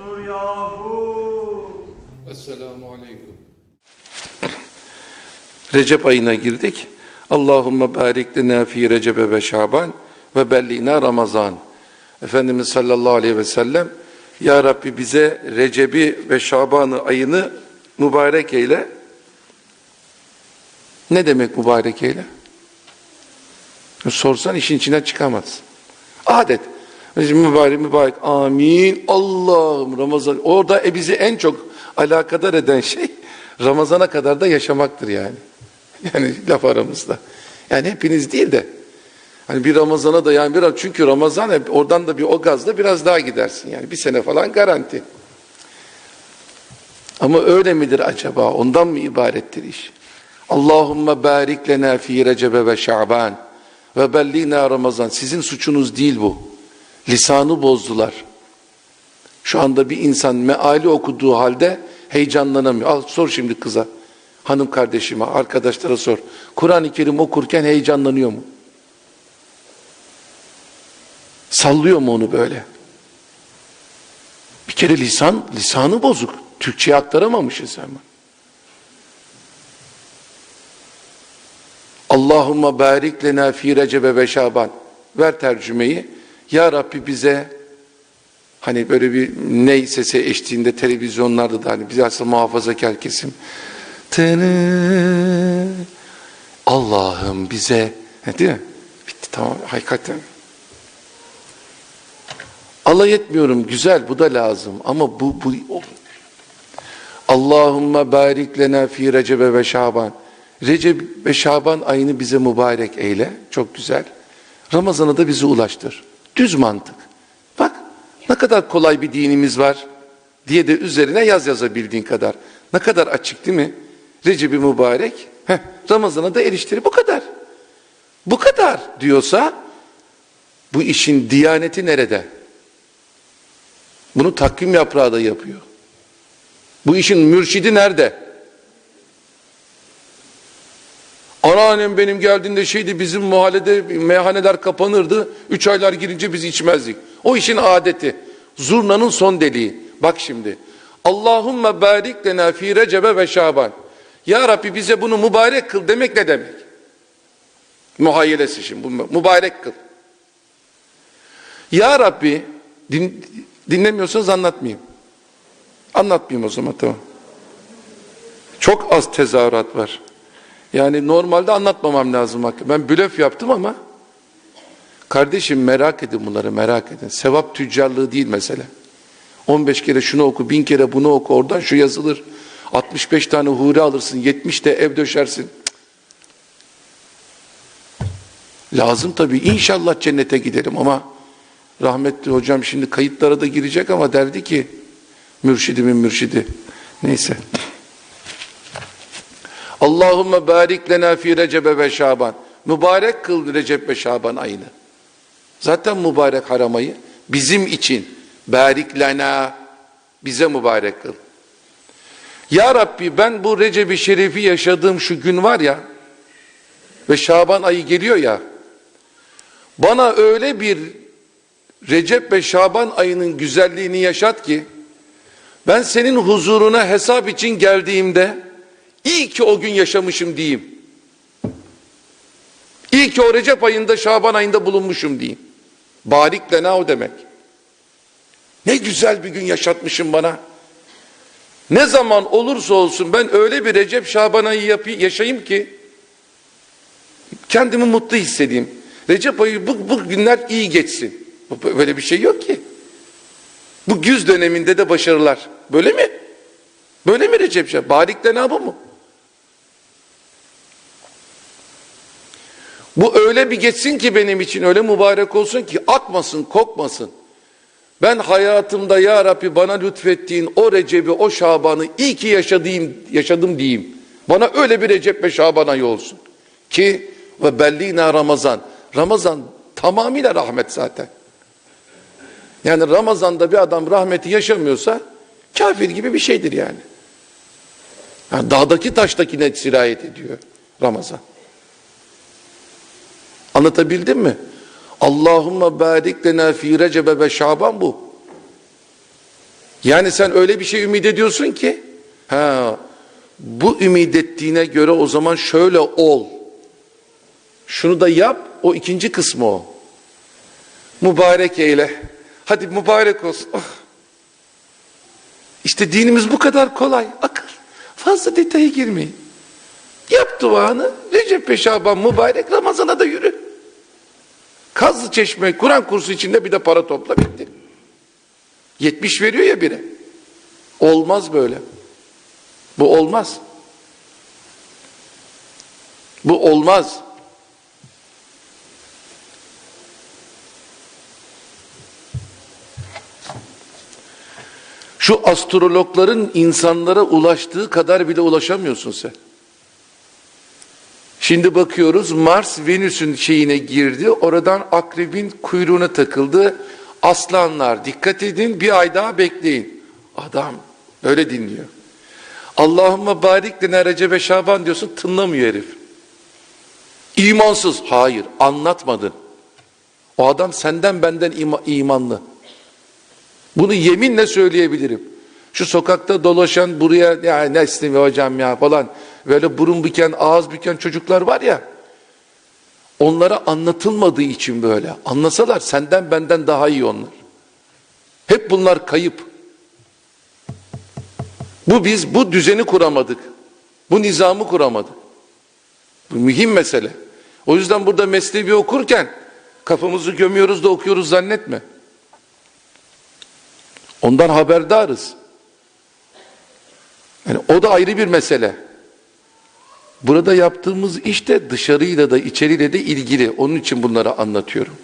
Destur yahu. Esselamu Aleyküm. Recep ayına girdik. Allahümme barik lena fi Recebe ve Şaban ve bellina Ramazan. Efendimiz sallallahu aleyhi ve sellem Ya Rabbi bize Recep'i ve Şaban'ı ayını mübarek eyle. Ne demek mübarek eyle? Sorsan işin içinden çıkamaz. Adet. Mübarek mübarek amin Allah'ım Ramazan. Orada e, bizi en çok alakadar eden şey Ramazana kadar da yaşamaktır yani. Yani laf aramızda. Yani hepiniz değil de hani bir Ramazana da yani biraz çünkü Ramazan hep oradan da bir o gazla biraz daha gidersin yani bir sene falan garanti. Ama öyle midir acaba? Ondan mı ibarettir iş? Allahümme barik lena fi Recebe ve Şaban ve bellina Ramazan. Sizin suçunuz değil bu. Lisanı bozdular. Şu anda bir insan meali okuduğu halde heyecanlanamıyor. Al sor şimdi kıza. Hanım kardeşime, arkadaşlara sor. Kur'an-ı Kerim okurken heyecanlanıyor mu? Sallıyor mu onu böyle? Bir kere lisan, lisanı bozuk. Türkçe'ye aktaramamışız hemen. Allahümme barik lena fi Recebe ve Şaban. Ver tercümeyi. Ya Rabbi bize hani böyle bir ney sesi eşliğinde televizyonlarda da hani biz aslında muhafazakar kesim. Allah'ım bize He, değil mi? Bitti tamam hakikaten. Alay etmiyorum güzel bu da lazım ama bu bu o- Allahümme barik lena fi Recebe ve Şaban. Recep ve Şaban ayını bize mübarek eyle. Çok güzel. Ramazan'a da bizi ulaştır. Düz mantık. Bak ne kadar kolay bir dinimiz var diye de üzerine yaz yazabildiğin kadar. Ne kadar açık değil mi? Recep-i mübarek. Ramazan'a da eriştir. Bu kadar. Bu kadar diyorsa bu işin diyaneti nerede? Bunu takvim yaprağı da yapıyor. Bu işin mürşidi nerede? Anneannem benim geldiğinde şeydi bizim mahallede meyhaneler kapanırdı. Üç aylar girince biz içmezdik. O işin adeti. Zurnanın son deliği. Bak şimdi. Allahümme barik lena fi Recebe ve Şaban. Ya Rabbi bize bunu mübarek kıl demek ne demek? Muhayyelesi şimdi. Mübarek kıl. Ya Rabbi din, dinlemiyorsanız anlatmayayım. Anlatmayayım o zaman tamam. Çok az tezahürat var. Yani normalde anlatmamam lazım hakkı. Ben blöf yaptım ama kardeşim merak edin bunları merak edin. Sevap tüccarlığı değil mesele. 15 kere şunu oku, bin kere bunu oku, oradan şu yazılır. 65 tane huri alırsın, 70 de ev döşersin. Lazım tabii. İnşallah cennete giderim ama rahmetli hocam şimdi kayıtlara da girecek ama derdi ki mürşidimin mürşidi. Neyse. Allahümme barik lena fi Recebe ve Şaban. Mübarek kıl Recep ve Şaban ayını. Zaten mübarek haram ayı. Bizim için barik lena bize mübarek kıl. Ya Rabbi ben bu Recep-i Şerif'i yaşadığım şu gün var ya ve Şaban ayı geliyor ya bana öyle bir Recep ve Şaban ayının güzelliğini yaşat ki ben senin huzuruna hesap için geldiğimde iyi ki o gün yaşamışım diyeyim. İyi ki o Recep ayında Şaban ayında bulunmuşum diyeyim. Barik lena o demek. Ne güzel bir gün yaşatmışım bana. Ne zaman olursa olsun ben öyle bir Recep Şaban ayı yapayım, yaşayayım ki kendimi mutlu hissedeyim. Recep ayı bu, bu günler iyi geçsin. Böyle bir şey yok ki. Bu güz döneminde de başarılar. Böyle mi? Böyle mi Recep Şaban? Barik lena bu mu? Bu öyle bir geçsin ki benim için öyle mübarek olsun ki akmasın, kokmasın. Ben hayatımda ya Rabbi bana lütfettiğin o Recep'i, o Şaban'ı iyi ki yaşadığım, yaşadım diyeyim. Bana öyle bir Recep ve Şaban ayı olsun. Ki ve bellina Ramazan. Ramazan tamamıyla rahmet zaten. Yani Ramazan'da bir adam rahmeti yaşamıyorsa kafir gibi bir şeydir yani. yani dağdaki taştakine sirayet ediyor Ramazan. Anlatabildim mi? Allahümme barik lena fi Recebe ve Şaban bu. Yani sen öyle bir şey ümit ediyorsun ki ha bu ümit ettiğine göre o zaman şöyle ol. Şunu da yap. O ikinci kısmı o. Mübarek eyle. Hadi mübarek olsun. Ah. İşte dinimiz bu kadar kolay. Akıl. Fazla detaya girmeyin. Yap duanı. Recep ve Şaban mübarek Ramazan'a. Kazlı Çeşme Kur'an kursu içinde bir de para topla bitti. 70 veriyor ya biri. Olmaz böyle. Bu olmaz. Bu olmaz. Şu astrologların insanlara ulaştığı kadar bile ulaşamıyorsun sen. Şimdi bakıyoruz Mars Venüs'ün şeyine girdi. Oradan akrebin kuyruğuna takıldı. Aslanlar dikkat edin bir ay daha bekleyin. Adam böyle dinliyor. Allahümme barik lena Recebe Şaban diyorsun tınlamıyor herif. İmansız. Hayır anlatmadın. O adam senden benden ima- imanlı. Bunu yeminle söyleyebilirim. Şu sokakta dolaşan buraya ya ne istemiyor hocam ya falan böyle burun büken ağız büken çocuklar var ya onlara anlatılmadığı için böyle anlasalar senden benden daha iyi onlar. Hep bunlar kayıp. Bu biz bu düzeni kuramadık. Bu nizamı kuramadık. Bu mühim mesele. O yüzden burada mesnevi okurken kafamızı gömüyoruz da okuyoruz zannetme. Ondan haberdarız. Yani o da ayrı bir mesele. Burada yaptığımız iş de dışarıyla da içeriyle de ilgili. Onun için bunları anlatıyorum.